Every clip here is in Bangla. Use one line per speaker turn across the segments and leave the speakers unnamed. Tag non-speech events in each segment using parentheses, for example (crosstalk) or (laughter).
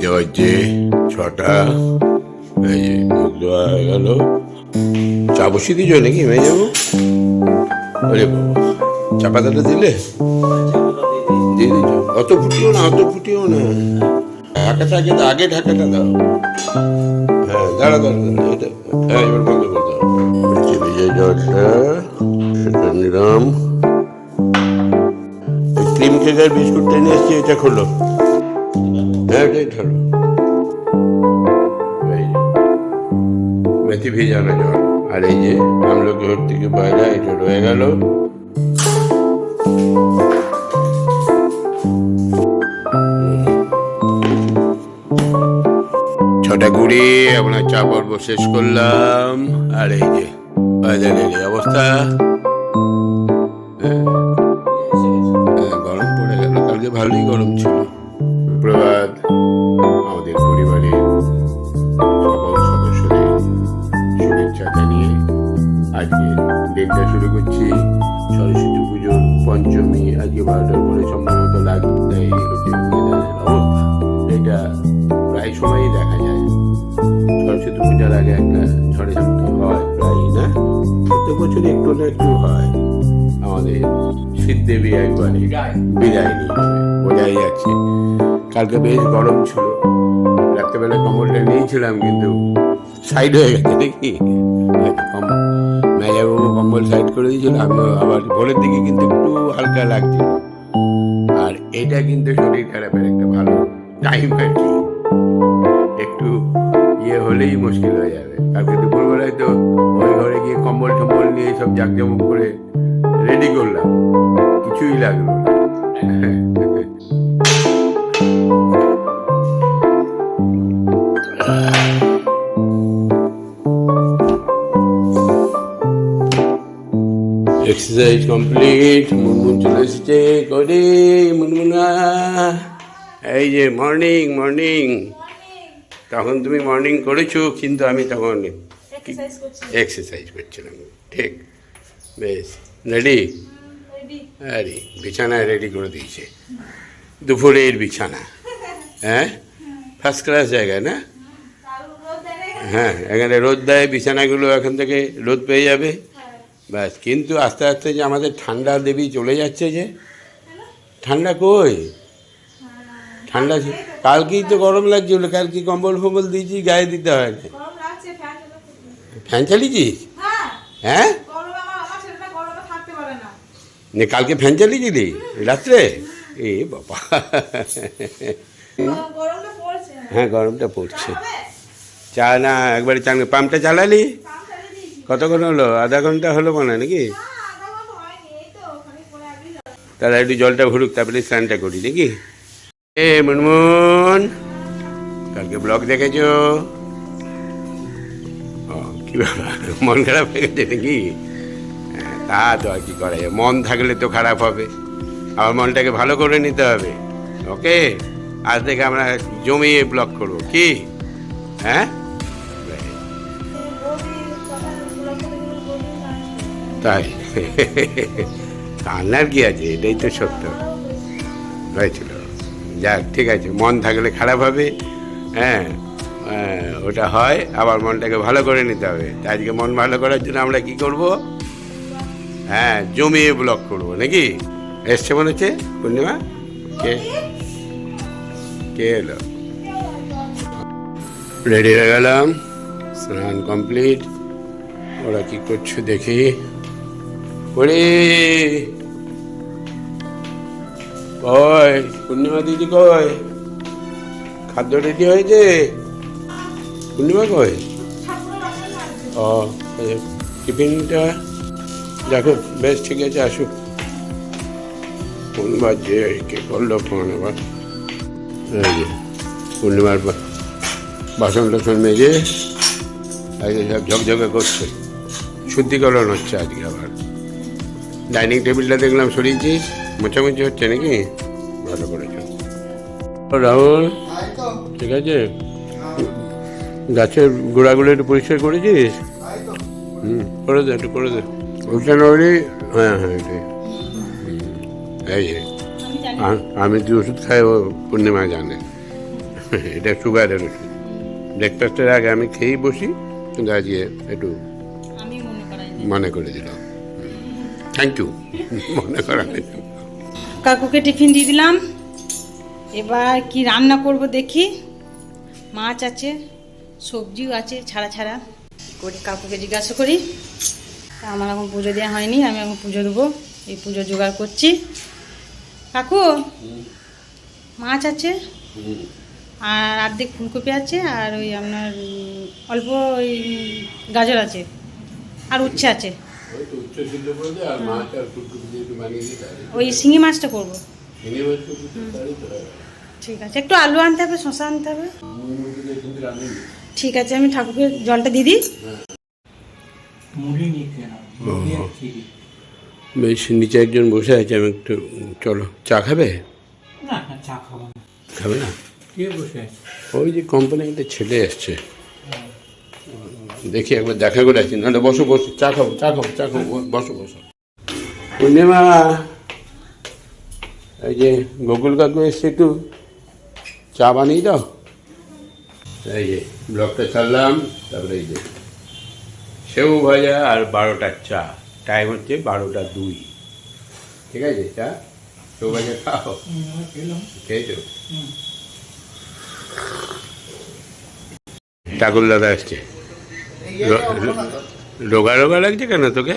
ঘড়িতে হচ্ছে ছটা এই যে মুখ ধোয়া হয়ে গেল। চা বসিয়ে দিয়েছ নাকি মেয়ে যাব আরে বাবা, চা পাতাটা দিলে? দিয়ে দিচ্ছ অত ফুটিও না, অত ফুটিও না। ঢাকাটা আগে আগে ঢাকাটা দাও। হ্যাঁ দাঁড়া দাঁড়া দাঁড়া হ্যাঁ এবার বন্ধ করে দাও। যে জলটা এটা নিলাম। ক্রিম কেকের বিস্কুটটা নিয়ে এসছি, এটা খোলো। এটাই ধরো। মেথি ভিজানো জল আর এই যে আমলকি ঘর থেকে বাইরে এটা রয়ে গেল। ছটা কুড়ি আপনার চা পর্ব শেষ করলাম। আর এই যে বাজারের অবস্থা। করছি সরস্বতী পুজোর পঞ্চমী আজকে বারোটার পরে সম্ভবত লাগবে হচ্ছে এটা প্রায় সময়ই দেখা যায় সরস্বতী পূজার আগে একটা ঝড়ে ঝড় হয় প্রায় না প্রত্যেক বছরই একটু না একটু হয় আমাদের শ্রীদেবী একবারে বিদায় নিয়ে বোঝাই যাচ্ছে কালকে বেশ গরম ছিল রাত্রেবেলা কম্বলটা নিয়েছিলাম কিন্তু সাইড হয়ে গেছে দেখি মেজাবাবু কম্বল সাইড করে দিয়েছিল আমিও আবার ভোরের দিকে কিন্তু একটু হালকা লাগছিল আর এটা কিন্তু শরীর খারাপের একটা ভালো টাইম আর কি। একটু ইয়ে হলেই মুশকিল হয়ে যাবে। কালকে দুপুরবেলায় তো ওই ঘরে গিয়ে কম্বল টম্বল নিয়ে সব জাকজমক করে রেডি করলাম। কিছুই লাগল না। এক্সারসাইজ কমপ্লিট মুনমুন চলে এসেছে করে মুনমুনা এই যে মর্নিং মর্নিং তখন তুমি মর্নিং করেছ কিন্তু আমি তখন
এক্সারসাইজ করছি
এক্সারসাইজ করছিলাম। ঠিক। বেশ। রেডি আরে বিছানায় রেডি করে দিয়েছে। দুপুরের বিছানা। হ্যাঁ? ফার্স্ট ক্লাস জায়গায় না? হ্যাঁ এখানে রোদ দেয় বিছানাগুলো এখান থেকে রোদ পেয়ে যাবে। ব্যাস কিন্তু আস্তে আস্তে যে আমাদের ঠান্ডা দেবী চলে যাচ্ছে যে ঠান্ডা কই? ঠান্ডা কালকেই তো গরম লাগছিল কালকে কম্বল ফম্বল দিয়েছি গায়ে দিতে হয় না।
ফ্যান
চালিয়েছিস?
হ্যাঁ।
হ্যাঁ? কালকে ফ্যান চালিয়েছিলি? রাত্রে? এ বাবা। হ্যাঁ গরমটা পড়ছে। চা না একবারে চান পাম্পটা চালালি? কতক্ষণ হলো? আধা ঘণ্টা হলো মনে নাকি। তাহলে একটু জলটা ভরুক তারপরে স্নানটা করি নাকি? এ মুনমুন কালকে ব্লগ দেখেছ? ও কি ব্যাপার? মন খারাপ হয়ে গেছে নাকি? হ্যাঁ, তা তো আর কি করা যায়। মন থাকলে তো খারাপ হবে। আমার মনটাকে ভালো করে নিতে হবে। ওকে? আজ থেকে আমরা জমিয়ে ব্লগ করব। কি? হ্যাঁ? তাই? কান্নার কি আছে? এটাই তো সত্য। হয়েছিল যাক ঠিক আছে। মন থাকলে খারাপ হবে। হ্যাঁ হ্যাঁ, ওটা হয়। আবার মনটাকে ভালো করে নিতে হবে। তা আজকে মন ভালো করার জন্য আমরা কি করব? হ্যাঁ জমিয়ে ব্লক করব নাকি? এসছে মনে হচ্ছে? পূর্ণিমা? কে? কে এলো? রেডি হয়ে গেলাম। স্নান কমপ্লিট ওরা কি করছ দেখি। ওরে কয়, পূর্ণিমা দিদি কয়, খাদ্য রেডি হয়েছে? পূর্ণিমা কয়? ও টিফিনটা দেখো, বেশ ঠিক আছে, আসুক। পূর্ণিমার যে কে করল ফোন যে, পূর্ণিমার বাসন টাসন মেজে আজকে সব ঝকঝকে করছে। শুদ্ধিকরণ হচ্ছে আজকে আবার। ডাইনিং টেবিলটা দেখলাম সরিয়েছিস মোছামুছি হচ্ছে নাকি? ভালো করেছ। রাহুল ঠিক আছে? গাছের গোড়াগুলো একটু পরিষ্কার করেছিস? হুম করে দে একটু করে দে। ওইটা হ্যাঁ হ্যাঁ এটাই এই
আমি
কি ওষুধ খাই ও পূর্ণিমা জানে। এটা সুগারের ওষুধ। ব্রেকফাস্টের আগে আমি খেয়েই বসি কিন্তু আজকে একটু
মনে
করে দিলাম। থ্যাংক ইউ (laughs) মনে করানোর।
কাকুকে টিফিন দিয়ে দিলাম। এবার কি রান্না করব দেখি। মাছ আছে, সবজিও আছে, ছাড়া ছাড়া। করি, কাকুকে জিজ্ঞাসা করি। আমার এখন পুজো দেওয়া হয়নি, আমি এখন পুজো দেবো। এই পুজো জোগাড় করছি। কাকু, মাছ আছে। আর অর্ধেক ফুলকপি আছে, আর ওই আপনার অল্প ওই গাজর আছে, আর উচ্ছে আছে।
ওই
শিঙি মাছটা করব।
হয়।
ঠিক আছে একটু আলু আনতে হবে শশা আনতে হবে। ঠিক আছে আমি ঠাকুরকে জলটা
আর চিড়ি
বেশ নিচে একজন বসে আছে আমি একটু চলো চা খাবে?
না না চা খাবে না। কে বসে
ওই যে কোম্পানি একটা ছেলে এসছে। দেখি একবার দেখা করে আসি। নাহলে বসো বসো চা খাব চা খাব চা খাব বসো বসো। পূর্ণিমা এই যে গোকুল কাকু এসছে একটু চা বানিয়ে দাও। এই যে ব্লকটা ছাড়লাম তারপরে এই যে সেউ ভাজা আর বারোটার চা। টাইম হচ্ছে বারোটা দুই। ঠিক আছে চা? সেউ ভাজা খাও। খেয়েছো? ঠাকুর দাদা আসছে রোগা রোগা লাগছে কেন তোকে?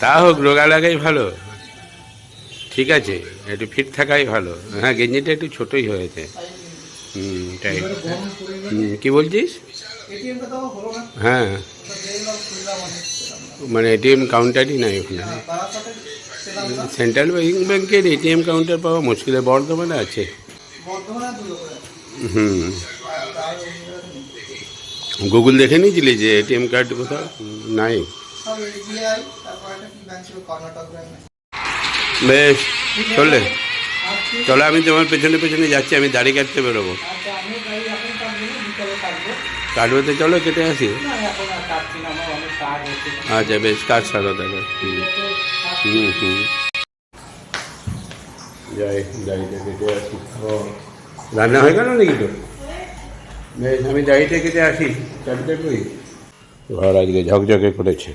তা হোক রোগা লাগাই ভালো। ঠিক আছে, একটু ফিট থাকাই ভালো। হ্যাঁ গেঞ্জিটা একটু ছোটই হয়েছে। তাই। কি বলছিস? হ্যাঁ। মানে এটিএম কাউন্টারই নাই ওখানে। সেন্ট্রাল ব্যাংকের এটিএম কাউন্টার পাওয়া মুশকিলে। বর্ধমানে আছে। হুম
আর তার অন্য নেই।
গুগল দেখে নিয়েছিলি যে এটিএম কার্ড কোথাও? নাই। বেশ চললে
আজকে
চলো আমি তোমার পেছনে পেছনে যাচ্ছি আমি দাড়ি কাটতে বেরোবো।
আচ্ছা কাটবো কাটবো।
কাটবতে চলো কেটে আসি। আচ্ছা বেশ কাজ সারো তাহলে। হুম। হুম হুম। যাই দাড়িটা কেটে আসি। রান্না হয়ে গেল নাকি তোর? বেশ আমি দাড়িটা কেটে আসি। চাবিটা ঘর আজকে ঝকঝকে করেছে।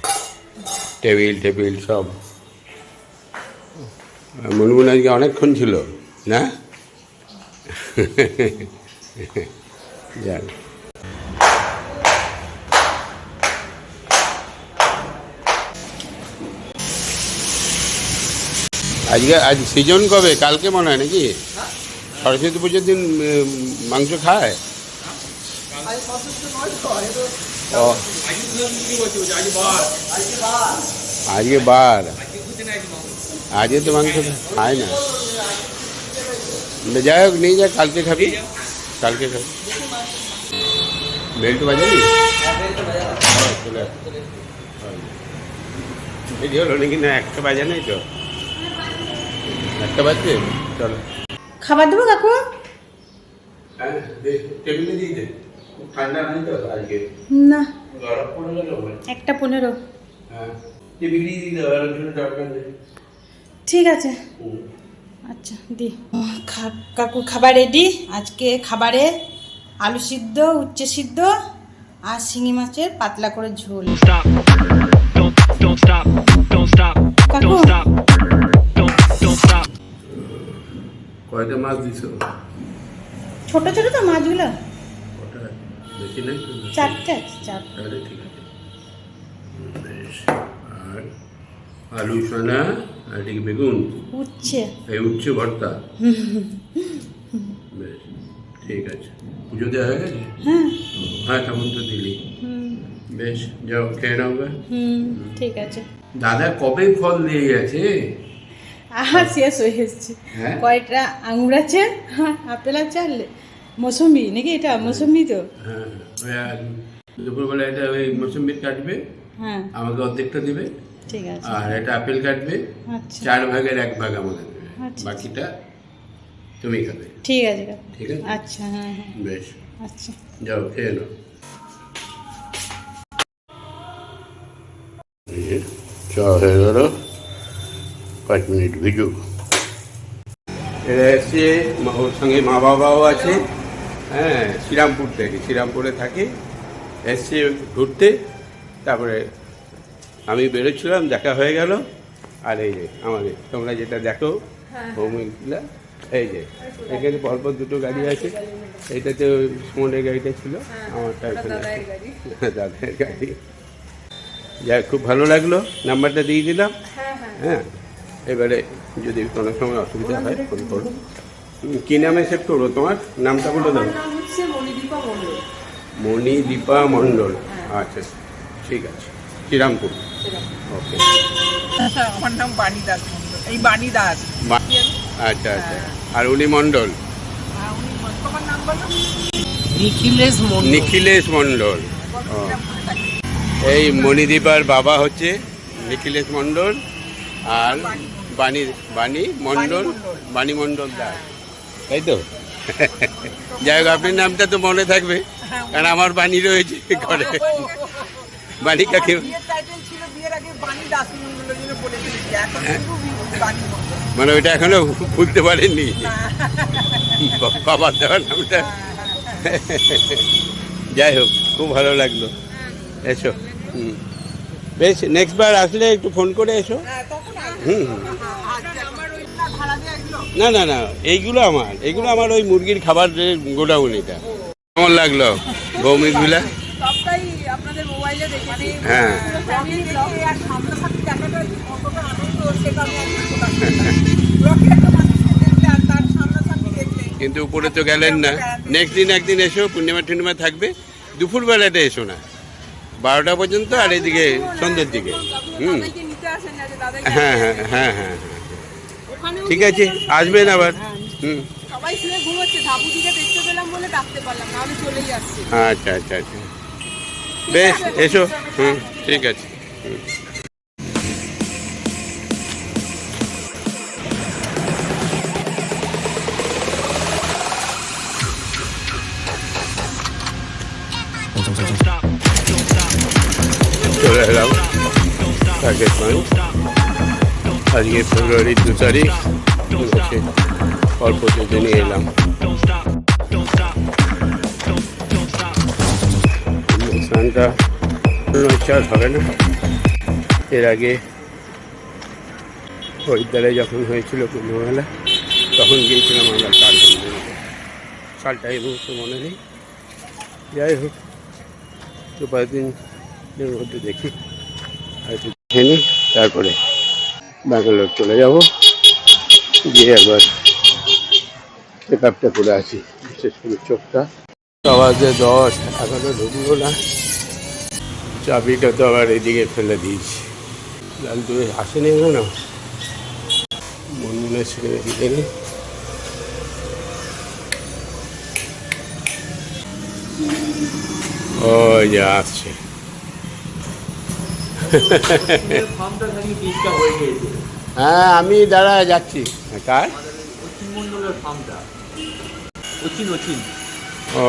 টেবিল টেবিল সব। মনমুন আজকে অনেকক্ষণ ছিল না? যাক। আজকে আজ সিজন কবে? কালকে মনে হয় নাকি? সরস্বতী পুজোর দিন মাংস খায়? ও আজকে বার। আজকে তো মাংস খায় না। যাই হোক নিয়ে যা কালকে খাবি। কালকে খাবি। বেল্ট বাজাবি? হ্যাঁ, দেরি হলো নাকি না একটা বাজে নাই তো? একটা বাজছে? চলো।
খাবার দেবো কাকু?
হ্যাঁ টেবিলে দিয়ে দে। ঠান্ডা নাই তো আজকে?
না।
গরম গেল
একটা পনেরো।
হ্যাঁ। দরকার নেই
ঠিক আছে। আচ্ছা দি। খা- কাকু খাবার রেডি আজকে খাবারে আলু সিদ্ধ উচ্ছে সিদ্ধ আর শিঙি মাছের পাতলা করে ঝোল.
কয়টা মাছ দিছো?
ছোট ছোট তো মাছগুলো।
বেশি নাই তো
চারটে।
তাহলে ঠিক আছে। বেশ আর আলু সোনা আর বেগুন।
উচ্ছে।
এই উচ্ছে ভর্তা। বেশ ঠিক আছে। পুজো দেওয়া হয়ে গেছে?
হ্যাঁ।
হ্যাঁ তেমন তো দিলি।
হুম।
বেশ যাও খেয়ে নাও।
ঠিক আছে।
দাদা কবে ফল দিয়ে গেছে?
আর শেষ হয়ে এসছে।
হ্যাঁ?
কয়টা? আঙুর আছে? আপেল আছে আর মৌসুমি নাকি এটা মৌসুমি তো?
হ্যাঁ দুপুরবেলা এটা ওই মৌসুম্বি কাটবে
হ্যাঁ।
আমাকে অর্ধেকটা দেবে।
ঠিক আছে।
আর এটা আপেল কাটবে
আচ্ছা।
চার ভাগের এক ভাগ আমাকে দেবে।
আচ্ছা।
বাকিটা তুমি খাবে।
ঠিক আছে
ঠিক আছে?
আচ্ছা হ্যাঁ হ্যাঁ।
বেশ।
আচ্ছা।
যাও খেয়ে নাও। চা হয়ে গেল। পাঁচ মিনিট ভিজুক এরা এসছে মা- ওর সঙ্গে মা বাবাও আছে। হ্যাঁ শ্রীরামপুর থেকে। শ্রীরামপুরে থাকি এসছে ঘুরতে তারপরে আমি বেরোচ্ছিলাম দেখা হয়ে গেল। আর এই যে আমাদের তোমরা যেটা দেখো ভৌমিকগুলা এই যে এখানে পরপর দুটো গাড়ি আছে। এইটাতে ওই সুমনের গাড়িটা ছিল আমারটা এখানে আছে। দাদার গাড়ি। যাই খুব ভালো লাগল নাম্বারটা দিয়ে দিলাম। হ্যাঁ এবারে যদি কোনো সময় অসুবিধা হয় ফোন করো। হুম, কি নামে সেভ করব? তোমার নামটা বলে দাও।
মণিদীপা মণ্ডল।
আচ্ছা ঠিক আছে। শ্রীরামপুর। ওকে।
আমার নাম বাণী দাস এই বাণী দাস
আচ্ছা আচ্ছা। আর উনি মণ্ডল?
বলো।
নিখিলেশ মন্ডল
নিখিলেশ মণ্ডল। ও। এই মণিদীপার বাবা হচ্ছে নিখিলেশ মণ্ডল আর বাণী বাণী মণ্ডল বাণী মণ্ডল। দাস তাই তো? যাই হোক আপনার নামটা তো মনে থাকবে কারণ আমার বাণী রয়েছে ঘরে। বাণী কাকে?
মণ্ডল
মানে ওইটা এখনও ভুলতে পারেননি? বাবার দেওয়ার নামটা। যাই হোক খুব ভালো লাগল। এসো। হুম। বেশ নেক্সট বার আসলে একটু ফোন করে এসো।
হ্যাঁ।
হুম। হুম।
না
না না এইগুলো আমার এইগুলো আমার ওই মুরগির খাবার গোডাউন এটা। কেমন লাগল
দেখেছি
হ্যাঁ।
যে
কিন্তু উপরে তো গেলেন না। নেক্সট দিন একদিন এসো পূর্ণিমা টুর্ণিমা থাকবে। দুপুরবেলাটা এসো না। বারোটা পর্যন্ত আর এদিকে সন্ধ্যের দিকে। হুম
যে
হ্যাঁ হ্যাঁ হ্যাঁ হ্যাঁ। ঠিক আছে আসবেন আবার। হুম।
সবাই শুয়ে ঘুমোচ্ছে ধাবুদিকে দেখতে পেলাম বলে ডাকতে পারলাম নাহলে চলেই আসছে।
আচ্ছা আচ্ছা আচ্ছা। বেশ এসো। হুম ঠিক আছে। হুম। চলে এলাম। পয়েন্ট
stop,
আজকে ফেব্রুয়ারি দু তারিখ। অল্প নিয়ে এলাম. স্নানটা ইচ্ছা হবে না। এর আগে হরিদ্বারে যখন হয়েছিল কুম্ভমেলা, তখন গিয়েছিলাম আমরা চার সালটা এই মুহূর্তে মনে নেই। যাই হোক দু পাঁচ দিনের মধ্যে দেখি। একটু দেখে তারপরে ব্যাঙ্গালোর চলে যাব। গিয়ে একবার চেক আপটা করে আসি, বিশেষ করে চোখটা। আওয়াজে দশ, এখনও ঢুকলো না। চাবিটা তো আবার এদিকে ফেলে দিয়েছি। লালটু আসেনি এখনও। মন মনে ছেড়ে দিকে নি ও যে আসছে।
ফার্মটা খালি বীজটা হয়ে (laughs)
হ্যাঁ আমি দাঁড়া যাচ্ছি। কার? ও।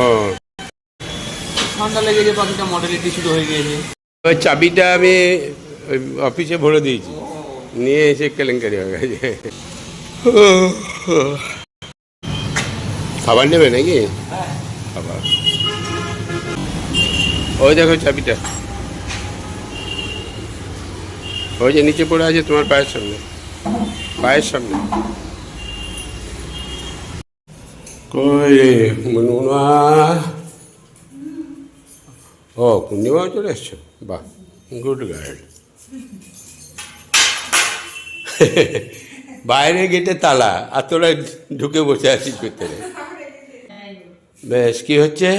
ঠান্ডা লেগেছে পাখিটা মডেলিটি শুরু হয়ে গিয়েছে।
ওই চাবিটা আমি ওই অফিসে ভরে দিয়েছি। নিয়ে এসে কেলেঙ্কারি হয়ে গেছে। খাবার নেবে নাকি? খাবার। ওই দেখো চাবিটা। ওই যে নিচে পড়ে আছে তোমার পায়ের সামনে। পায়ের সামনে। কই রে মুনুমা ও পূর্ণিমাও চলে এসছো? বাহ গুড গার্ল। বাইরে গেটে তালা আর তোরা ঢুকে বসে আছিস ভিতরে। বেশ কি হচ্ছে?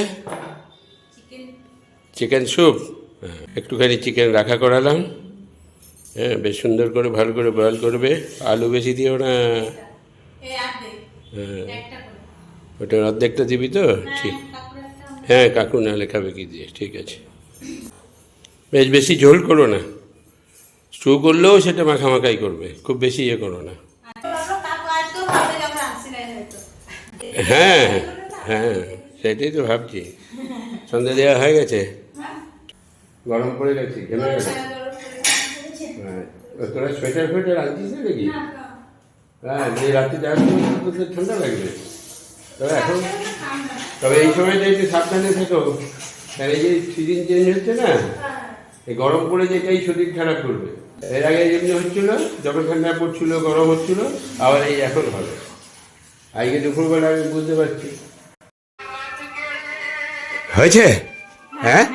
চিকেন স্যুপ হ্যাঁ, একটুখানি চিকেন রাখা করালাম। হ্যাঁ বেশ সুন্দর করে ভালো করে বয়েল করবে। আলু বেশি দিও না। হ্যাঁ। ওটার অর্ধেকটা দিবি তো? ঠিক। হ্যাঁ কাকু নাহলে খাবে কি দিয়ে? ঠিক আছে। বেশ বেশি ঝোল করো না। স্টু করলেও সেটা মাখামাখাই করবে। খুব বেশি ইয়ে করো না। হ্যাঁ হ্যাঁ সেটাই তো ভাবছি। সন্ধ্যা দেওয়া হয়ে গেছে। গরম পড়ে গেছে ঘেমে গেছে? হ্যাঁ তোরা সোয়েটার ফোয়েটার আনছিস নাকি? হ্যাঁ যে রাত্রি তো ঠান্ডা লাগবে। তবে এখন তবে এই সময়টা একটু সাবধানে থেকো। কারণ এই যে সিজন চেঞ্জ হচ্ছে না এই গরম পড়ে যেটাই শরীর খারাপ করবে। এর আগে যেমনি হচ্ছিল যখন ঠান্ডা পড়ছিল গরম হচ্ছিল আবার এই এখন হবে। আজকে দুপুরবেলা আমি বুঝতে পারছি। হয়েছে? হ্যাঁ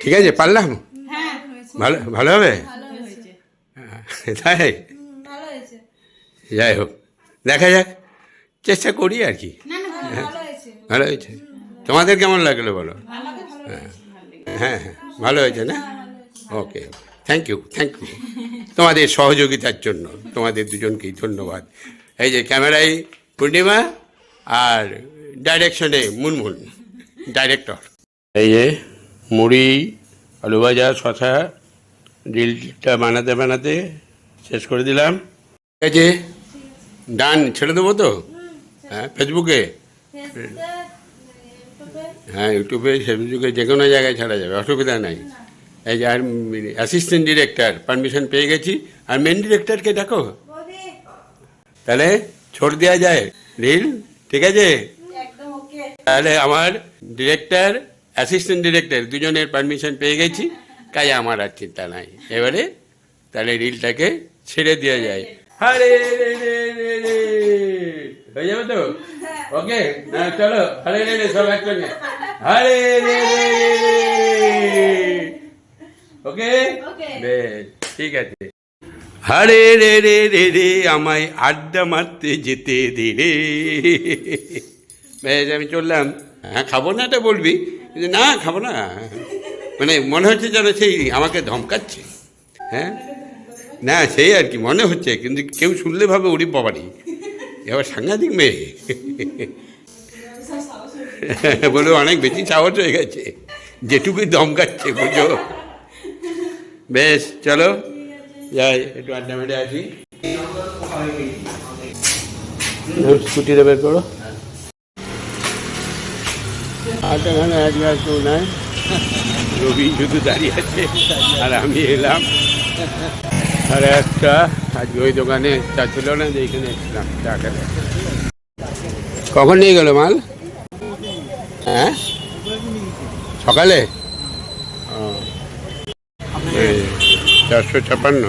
ঠিক আছে পারলাম? ভালো ভালো হবে? হ্যাঁ, তাই? যাই হোক দেখা যাক চেষ্টা করি আর কি। হ্যাঁ, ভালো হয়েছে। তোমাদের কেমন লাগল বলো? হ্যাঁ। হ্যাঁ হ্যাঁ ভালো হয়েছে না? Okay thank you thank you তোমাদের সহযোগিতার জন্য তোমাদের দুজনকেই ধন্যবাদ। এই যে ক্যামেরায় পূর্ণিমা আর ডাইরেকশনে মুনমুন ডাইরেক্টর এই যে মুড়ি আলু ভাজা শশা ডিলটা বানাতে বানাতে শেষ করে দিলাম। ঠিক আছে? ডান ছেড়ে দেবো তো? হ্যাঁ ফেসবুকে? হ্যাঁ ইউটিউবে ফেসবুকে যে কোনো জায়গায় ছাড়া যাবে অসুবিধা নাই। এই যে আর অ্যাসিস্ট্যান্ট ডিরেক্টর পারমিশন পেয়ে গেছি। আর মেন ডিরেক্টরকে ডাকো? তাহলে ছোট দেওয়া যায়। রিল ঠিক আছে? তাহলে আমার ডিরেক্টর অ্যাসিস্ট্যান্ট ডিরেক্টর দুজনের পারমিশন পেয়ে গেছি। কাজ আমার আর চিন্তা নাই এবারে তাহলে রিলটাকে ছেড়ে দেওয়া যায় আরে রে রে রে রে। হয়ে যাবে তো ওকে হ্যাঁ চলো আরে রে রে সব একসঙ্গে আরে রে রে। ওকে বেশ ঠিক আছে আরে রে রে রে রে আমায় আড্ডা মারতে যেতে দে রে বেশ আমি চললাম হ্যাঁ খাব না এটা বলবি না খাব না মানে মনে হচ্ছে যেন সেই আমাকে ধমকাচ্ছে। হ্যাঁ? না, সেই আর কি, মনে হচ্ছে, কিন্তু কেউ শুনলে ভাবে উড়ি বাবারি। এবার সাংঘাতিক মেয়ে। বলে অনেক বেশি সাহস হয়ে গেছে। যেটুকুই দমকাচ্ছে বুঝো। বেশ, চলো। যাই, একটু আড্ডা মেরে আসি। স্কুটিটা বের করো। আটটাখানে এক গ্লাস কেউ নাই রবি শুধু দাঁড়িয়ে আছে। আর আমি এলাম। আর একটা, আজকে ওই দোকানে চা ছিল না যে এখানে এসেছিলাম, চা খেতে। কখন নিয়ে গেল মাল? হ্যাঁ? সকালে? চারশো ছাপান্ন।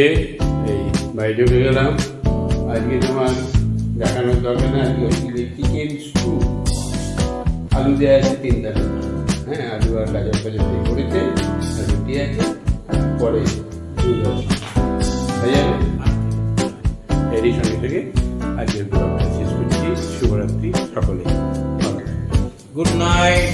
বাজছে এই গেলাম আজকে তোমার দেখানোর দরকার না আজকে হচ্ছিল চিকেন স্টু আলু দেওয়া আছে তিন টাকা হ্যাঁ আলু আর গাজর ফাজর দিয়ে করেছে, আর রুটি আছে, পরে দুধ আছে। হয়ে যাবে? এরই সঙ্গে থেকে আজকের ব্লগটা শেষ করছি। শুভরাত্রি সকলে।
Good night